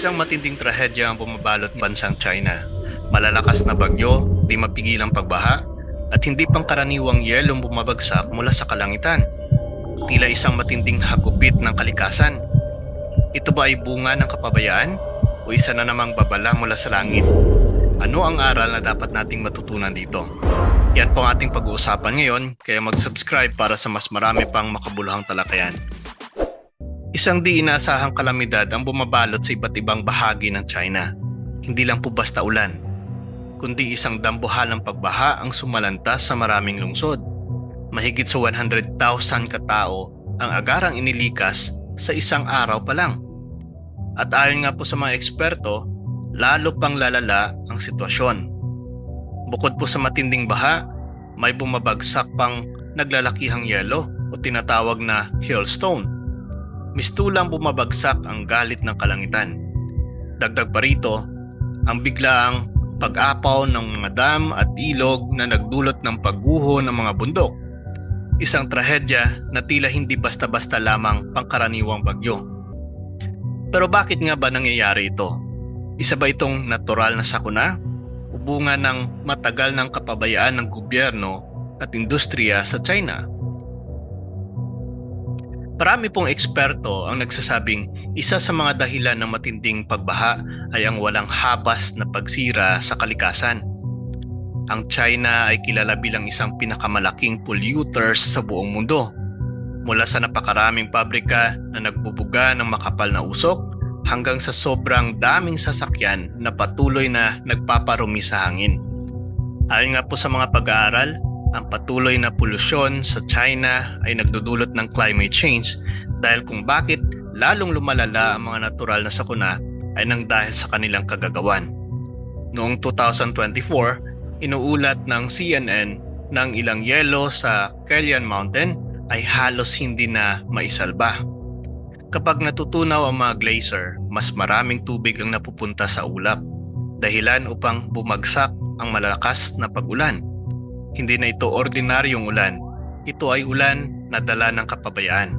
Isang matinding trahedya ang bumabalot ng bansang China. Malalakas na bagyo, di mapigilang pagbaha, at hindi pangkaraniwang yelong bumabagsak mula sa kalangitan. Tila isang matinding hagupit ng kalikasan. Ito ba ay bunga ng kapabayaan o isa na namang babala mula sa langit? Ano ang aral na dapat nating matutunan dito? Yan po ang ating pag-uusapan ngayon, kaya mag-subscribe para sa mas marami pang makabuluhang talakayan. Isang di inaasahang kalamidad ang bumabalot sa iba't ibang bahagi ng China. Hindi lang po basta ulan, kundi isang dambuhalang pagbaha ang sumalantas sa maraming lungsod. Mahigit sa 100,000 katao ang agarang inilikas sa isang araw pa lang. At ayon nga po sa mga eksperto, lalo pang lalala ang sitwasyon. Bukod po sa matinding baha, may bumabagsak pang naglalakihang yelo o tinatawag na hailstone. Mistulang bumabagsak ang galit ng kalangitan. Dagdag pa rito, ang biglaang pag-apaw ng mga dam at ilog na nagdulot ng pagguho ng mga bundok. Isang trahedya na tila hindi basta-basta lamang pangkaraniwang bagyo. Pero bakit nga ba nangyayari ito? Isa ba itong natural na sakuna? O bunga ng matagal ng kapabayaan ng gobyerno at industriya sa China? Marami pong eksperto ang nagsasabing isa sa mga dahilan ng matinding pagbaha ay ang walang habas na pagsira sa kalikasan. Ang China ay kilala bilang isang pinakamalaking polluters sa buong mundo. Mula sa napakaraming pabrika na nagbubuga ng makapal na usok hanggang sa sobrang daming sasakyan na patuloy na nagpaparumi sa hangin. Ayon nga po sa mga pag-aaral, ang patuloy na polusyon sa China ay nagdudulot ng climate change dahil kung bakit lalong lumalala ang mga natural na sakuna ay nang dahil sa kanilang kagagawan. Noong 2024, inuulat ng CNN ng ilang yelo sa Kelian Mountain ay halos hindi na maisalba. Kapag natutunaw ang mga glacier, mas maraming tubig ang napupunta sa ulap, dahilan upang bumagsak ang malalakas na pag-ulan. Hindi na ito ordinaryong ulan, ito ay ulan na dala ng kapabayaan.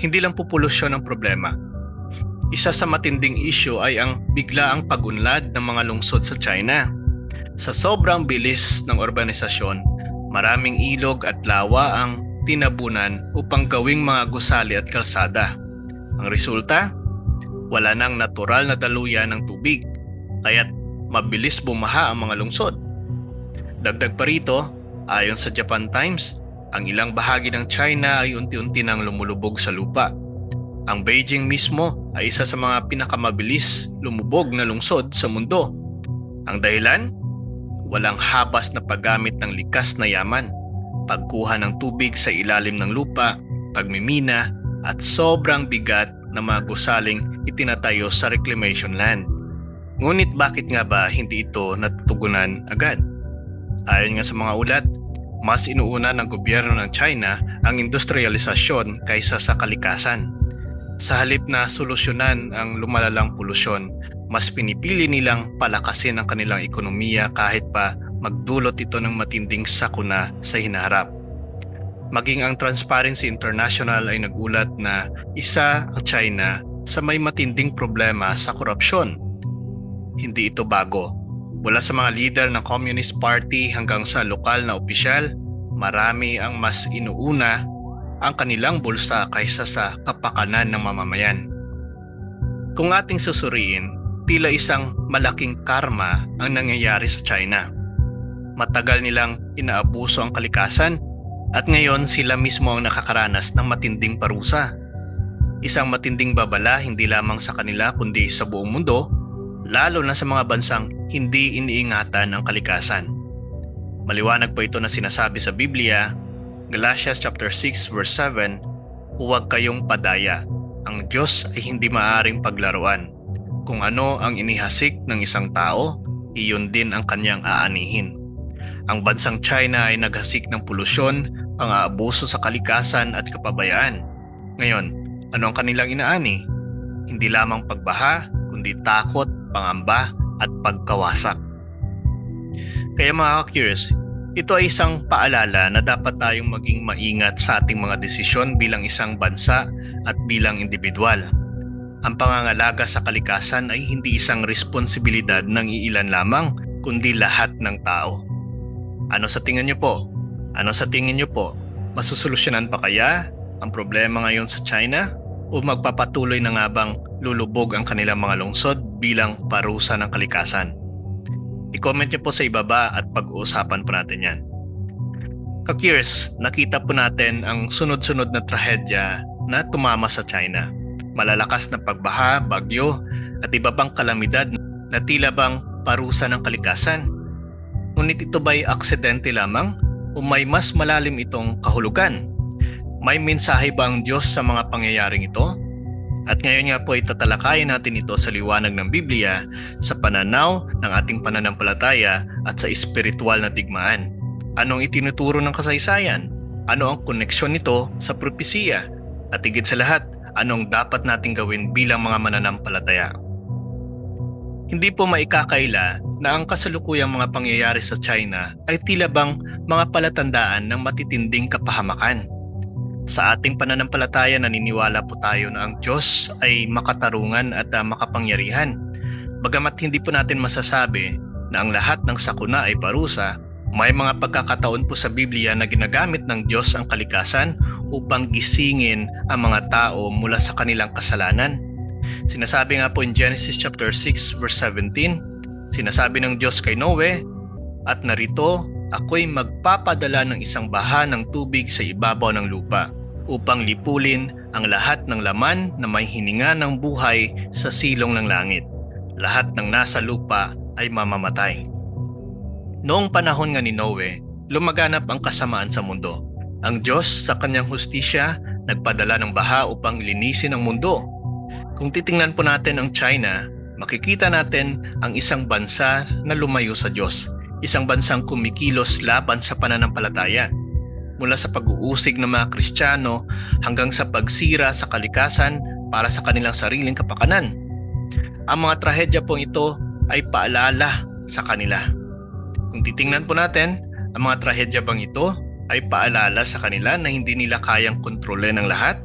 Hindi lang po polusyon ang problema. Isa sa matinding issue ay ang biglaang pag-unlad ng mga lungsod sa China. Sa sobrang bilis ng urbanisasyon, maraming ilog at lawa ang tinabunan upang gawing mga gusali at kalsada. Ang resulta, wala nang natural na daluyan ng tubig, kaya't mabilis bumaha ang mga lungsod. Dagdag pa rito, ayon sa Japan Times, ang ilang bahagi ng China ay unti-unti nang lumulubog sa lupa. Ang Beijing mismo ay isa sa mga pinakamabilis lumubog na lungsod sa mundo. Ang dahilan? Walang habas na paggamit ng likas na yaman, pagkuha ng tubig sa ilalim ng lupa, pagmimina, at sobrang bigat na mga gusaling itinatayo sa reclamation land. Ngunit bakit nga ba hindi ito natutugunan agad? Ayon nga sa mga ulat, mas inuuna ng gobyerno ng China ang industrialisasyon kaysa sa kalikasan. Sa halip na solusyonan ang lumalalang polusyon, mas pinipili nilang palakasin ang kanilang ekonomiya kahit pa magdulot ito ng matinding sakuna sa hinaharap. Maging ang Transparency International ay nagulat na isa ang China sa may matinding problema sa korupsyon. Hindi ito bago Mula sa mga leader ng Communist Party hanggang sa lokal na opisyal, marami ang mas inuuna ang kanilang bulsa kaysa sa kapakanan ng mamamayan. Kung ating susuriin, tila isang malaking karma ang nangyayari sa China. Matagal nilang inaabuso ang kalikasan at ngayon sila mismo ang nakakaranas ng matinding parusa. Isang matinding babala hindi lamang sa kanila kundi sa buong mundo lalo na sa mga bansang hindi iniingatan ang kalikasan. Maliwanag pa ito na sinasabi sa Biblia, Galatians chapter 6 verse 7, Huwag kayong padaya. Ang Diyos ay hindi maaring paglaruan. Kung ano ang inihasik ng isang tao, iyon din ang kanyang aanihin. Ang bansang China ay naghasik ng polusyon, pang-aabuso sa kalikasan at kapabayaan. Ngayon, ano ang kanilang inaani? Hindi lamang pagbaha, kundi takot, pangamba at pagkawasak. Kaya mga curious ito ay isang paalala na dapat tayong maging maingat sa ating mga desisyon bilang isang bansa at bilang individual. Ang pangangalaga sa kalikasan ay hindi isang responsibilidad ng iilan lamang, kundi lahat ng tao. Ano sa tingin niyo po? Ano sa tingin niyo po? Masusolusyonan pa kaya ang problema ngayon sa China? O magpapatuloy na nga bang lulubog ang kanilang mga lungsod bilang parusa ng kalikasan? I-comment niyo po sa ibaba at pag-uusapan po natin yan. Kakirs, nakita po natin ang sunod-sunod na trahedya na tumama sa China. Malalakas na pagbaha, bagyo, at iba pang kalamidad na tila bang parusa ng kalikasan. Ngunit ito ba'y aksidente lamang o may mas malalim itong kahulugan? May mensahe ba ang Diyos sa mga pangyayaring ito? At ngayon nga po itatalakayin natin ito sa liwanag ng Biblia sa pananaw ng ating pananampalataya at sa espiritual na digmaan. Anong itinuturo ng kasaysayan? Ano ang koneksyon nito sa propesiya? At higit sa lahat, anong dapat nating gawin bilang mga mananampalataya? Hindi po maikakaila na ang kasalukuyang mga pangyayari sa China ay tila bang mga palatandaan ng matitinding kapahamakan. Sa ating pananampalataya naniniwala po tayo na ang Diyos ay makatarungan at uh, makapangyarihan. Bagamat hindi po natin masasabi na ang lahat ng sakuna ay parusa, may mga pagkakataon po sa Biblia na ginagamit ng Diyos ang kalikasan upang gisingin ang mga tao mula sa kanilang kasalanan. Sinasabi nga po in Genesis chapter 6 verse 17, sinasabi ng Diyos kay Noe, At narito, ako'y magpapadala ng isang baha ng tubig sa ibabaw ng lupa upang lipulin ang lahat ng laman na may hininga ng buhay sa silong ng langit. Lahat ng nasa lupa ay mamamatay. Noong panahon nga ni Noe, lumaganap ang kasamaan sa mundo. Ang Diyos sa kanyang hustisya nagpadala ng baha upang linisin ang mundo. Kung titingnan po natin ang China, makikita natin ang isang bansa na lumayo sa Diyos. Isang bansang kumikilos laban sa pananampalataya mula sa pag-uusig ng mga Kristiyano hanggang sa pagsira sa kalikasan para sa kanilang sariling kapakanan. Ang mga trahedya pong ito ay paalala sa kanila. Kung titingnan po natin, ang mga trahedya bang ito ay paalala sa kanila na hindi nila kayang kontrolin ang lahat?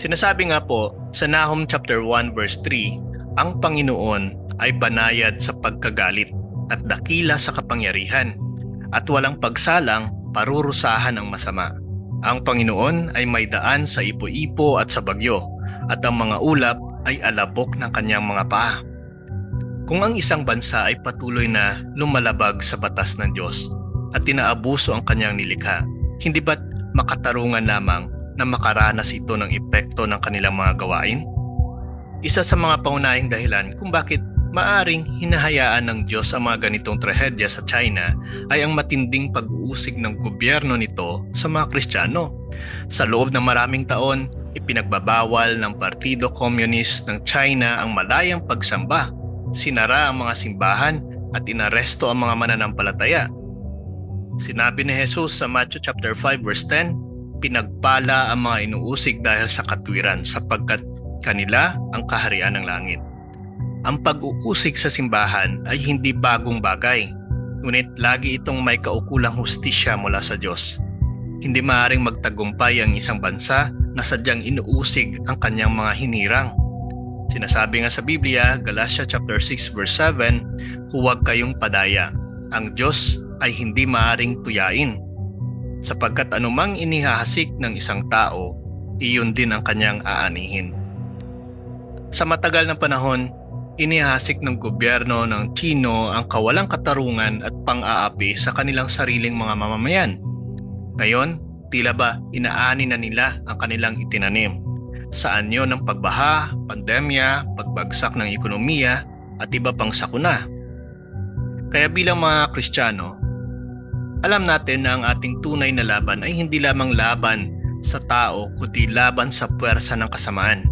Sinasabi nga po sa Nahum chapter 1 verse 3, ang Panginoon ay banayad sa pagkagalit at dakila sa kapangyarihan at walang pagsalang parurusahan ang masama. Ang Panginoon ay may daan sa ipo-ipo at sa bagyo, at ang mga ulap ay alabok ng kanyang mga paa. Kung ang isang bansa ay patuloy na lumalabag sa batas ng Diyos at tinaabuso ang kanyang nilikha, hindi ba't makatarungan lamang na makaranas ito ng epekto ng kanilang mga gawain? Isa sa mga paunahing dahilan kung bakit maaring hinahayaan ng Diyos ang mga ganitong trahedya sa China ay ang matinding pag-uusig ng gobyerno nito sa mga Kristiyano. Sa loob ng maraming taon, ipinagbabawal ng Partido Communist ng China ang malayang pagsamba, sinara ang mga simbahan at inaresto ang mga mananampalataya. Sinabi ni Jesus sa Matthew chapter 5 verse 10, pinagpala ang mga inuusig dahil sa katwiran sapagkat kanila ang kaharian ng langit. Ang pag-uusig sa simbahan ay hindi bagong bagay, ngunit lagi itong may kaukulang hustisya mula sa Diyos. Hindi maaaring magtagumpay ang isang bansa na sadyang inuusig ang kanyang mga hinirang. Sinasabi nga sa Biblia, Galatia chapter 6 verse 7, huwag kayong padaya. Ang Diyos ay hindi maaring tuyain. Sapagkat anumang inihahasik ng isang tao, iyon din ang kanyang aanihin. Sa matagal na panahon, Inihasik ng gobyerno ng Chino ang kawalang katarungan at pang-aapi sa kanilang sariling mga mamamayan. Ngayon, tila ba inaani na nila ang kanilang itinanim? Sa anyo ng pagbaha, pandemya, pagbagsak ng ekonomiya at iba pang sakuna. Kaya bilang mga Kristiyano, alam natin na ang ating tunay na laban ay hindi lamang laban sa tao kundi laban sa puwersa ng kasamaan.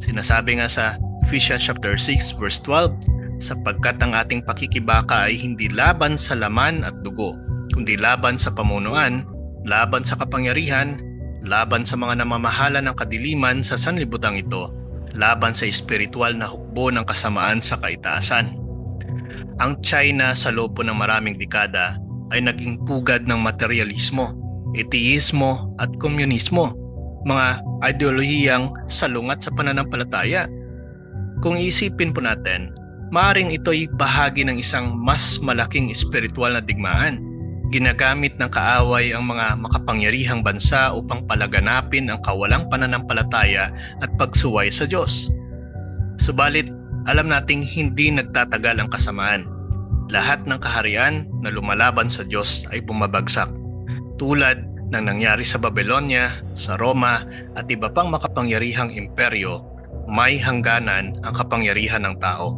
Sinasabi nga sa Ephesians chapter 6 verse 12, sapagkat ang ating pakikibaka ay hindi laban sa laman at dugo, kundi laban sa pamunuan, laban sa kapangyarihan, laban sa mga namamahala ng kadiliman sa sanlibutan ito, laban sa espiritual na hukbo ng kasamaan sa kaitaasan. Ang China sa loob ng maraming dekada ay naging pugad ng materialismo, eteismo at komunismo mga ideolohiyang salungat sa pananampalataya. Kung iisipin po natin, maaring ito'y bahagi ng isang mas malaking espiritual na digmaan. Ginagamit ng kaaway ang mga makapangyarihang bansa upang palaganapin ang kawalang pananampalataya at pagsuway sa Diyos. Subalit, alam nating hindi nagtatagal ang kasamaan. Lahat ng kaharian na lumalaban sa Diyos ay bumabagsak. Tulad ng nangyari sa Babylonia, sa Roma at iba pang makapangyarihang imperyo, may hangganan ang kapangyarihan ng tao.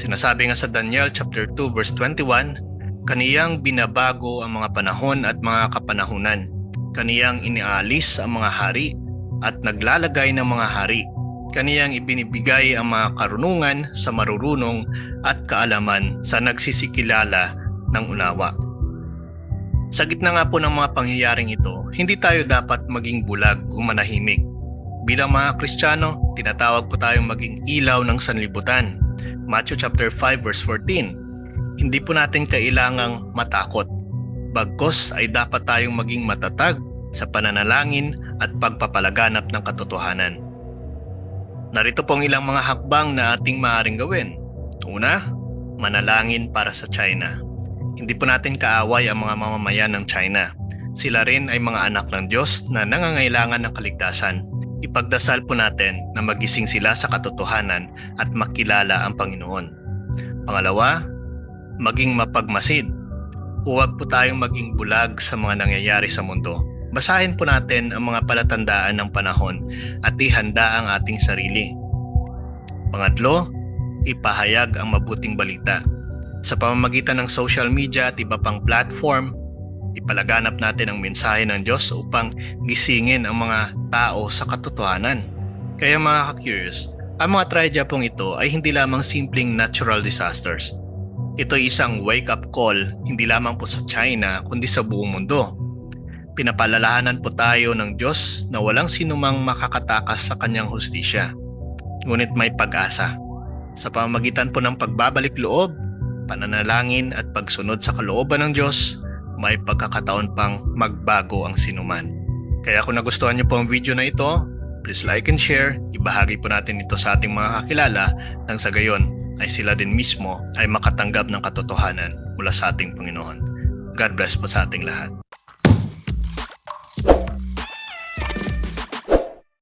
Sinasabi nga sa Daniel chapter 2 verse 21, kaniyang binabago ang mga panahon at mga kapanahunan. Kaniyang inialis ang mga hari at naglalagay ng mga hari. Kaniyang ibinibigay ang mga karunungan sa marurunong at kaalaman sa nagsisikilala ng unawa. Sa gitna nga po ng mga pangyayaring ito, hindi tayo dapat maging bulag o manahimik. Bilang mga Kristiyano, tinatawag po tayong maging ilaw ng sanlibutan. Matthew chapter 5 verse 14. Hindi po natin kailangang matakot. Bagkos ay dapat tayong maging matatag sa pananalangin at pagpapalaganap ng katotohanan. Narito po ang ilang mga hakbang na ating maaaring gawin. Una, manalangin para sa China. Hindi po natin kaaway ang mga mamamayan ng China. Sila rin ay mga anak ng Diyos na nangangailangan ng kaligtasan. Ipagdasal po natin na magising sila sa katotohanan at makilala ang Panginoon. Pangalawa, maging mapagmasid. Huwag po tayong maging bulag sa mga nangyayari sa mundo. Basahin po natin ang mga palatandaan ng panahon at ihanda ang ating sarili. Pangatlo, ipahayag ang mabuting balita. Sa pamamagitan ng social media at iba pang platform, ipalaganap natin ang mensahe ng Diyos upang gisingin ang mga tao sa katotohanan. Kaya mga ka-curious, ang mga tragedya pong ito ay hindi lamang simpleng natural disasters. Ito ay isang wake-up call hindi lamang po sa China kundi sa buong mundo. Pinapalalahanan po tayo ng Diyos na walang sinumang makakatakas sa kanyang hustisya. Ngunit may pag-asa. Sa pamamagitan po ng pagbabalik loob, pananalangin at pagsunod sa kalooban ng Diyos, may pagkakataon pang magbago ang sinuman. Kaya kung nagustuhan niyo po ang video na ito, please like and share. Ibahagi po natin ito sa ating mga kakilala nang sa gayon ay sila din mismo ay makatanggap ng katotohanan mula sa ating Panginoon. God bless po sa ating lahat.